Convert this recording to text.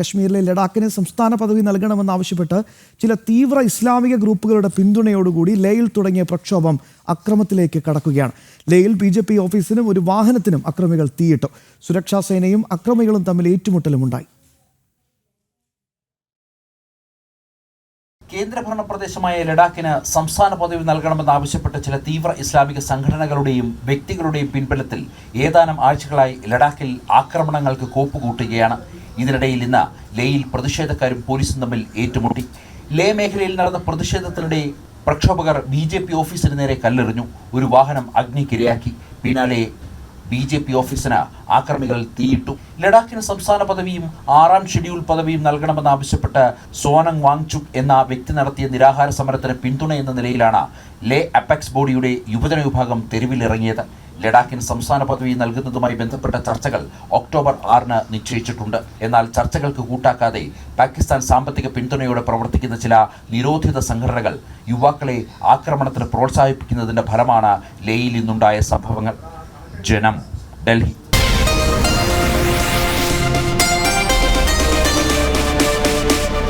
കശ്മീരിലെ ലഡാക്കിന് സംസ്ഥാന പദവി നൽകണമെന്നാവശ്യപ്പെട്ട് ചില തീവ്ര ഇസ്ലാമിക ഗ്രൂപ്പുകളുടെ പിന്തുണയോടുകൂടി ലേയിൽ തുടങ്ങിയ പ്രക്ഷോഭം അക്രമത്തിലേക്ക് കടക്കുകയാണ്. ലേയിൽ ബി ജെ പി ഓഫീസിനും ഒരു വാഹനത്തിനും അക്രമികൾ തീയിട്ടു. സുരക്ഷാ സേനയും അക്രമികളും തമ്മിൽ ഏറ്റുമുട്ടലുമുണ്ടായി. കേന്ദ്രഭരണ പ്രദേശമായ ലഡാക്കിന് സംസ്ഥാന പദവി നൽകണമെന്നാവശ്യപ്പെട്ട് ചില തീവ്ര ഇസ്ലാമിക സംഘടനകളുടെയും വ്യക്തികളുടെയും പിൻബലത്തിൽ ഏതാനും ആഴ്ചകളായി ലഡാക്കിൽ ആക്രമണങ്ങൾക്ക് കോപ്പുകൂട്ടുകയാണ്. ഇതിനിടയിൽ ഇന്ന് ലേയിൽ പ്രതിഷേധക്കാരും പോലീസും തമ്മിൽ ഏറ്റുമുട്ടി. ലേ മേഖലയിൽ നടന്ന പ്രതിഷേധത്തിനിടെ പ്രക്ഷോഭകർ ബി ജെ പി ഓഫീസിന് നേരെ കല്ലെറിഞ്ഞു. ഒരു വാഹനം അഗ്നിക്കിരയാക്കി. പിന്നാലെ ബി ജെ പി ഓഫീസിന് ആക്രമികൾ തീയിട്ടു. ലഡാക്കിന് സംസ്ഥാന പദവിയും ആറാം ഷെഡ്യൂൾ പദവിയും നൽകണമെന്നാവശ്യപ്പെട്ട് സോനങ് വാങ്ചുക് എന്ന വ്യക്തി നടത്തിയ നിരാഹാര സമരത്തിന് പിന്തുണ എന്ന നിലയിലാണ് ലേ അപ്പെക്സ് ബോഡിയുടെ യുവജന വിഭാഗം തെരുവിലിറങ്ങിയത്. ലഡാക്കിന് സംസ്ഥാന പദവി നൽകുന്നതുമായി ബന്ധപ്പെട്ട ചർച്ചകൾ ഒക്ടോബർ ആറിന് നിശ്ചയിച്ചിട്ടുണ്ട്. എന്നാൽ ചർച്ചകൾക്ക് കൂട്ടാക്കാതെ പാകിസ്ഥാൻ സാമ്പത്തിക പിന്തുണയോടെ പ്രവർത്തിക്കുന്ന ചില നിരോധിത സംഘടനകൾ യുവാക്കളെ ആക്രമണത്തിന് പ്രോത്സാഹിപ്പിക്കുന്നതിന്റെ ഫലമാണ് ലേയിൽ ഇന്നുണ്ടായ സംഭവങ്ങൾ. ജനം ഡൽഹി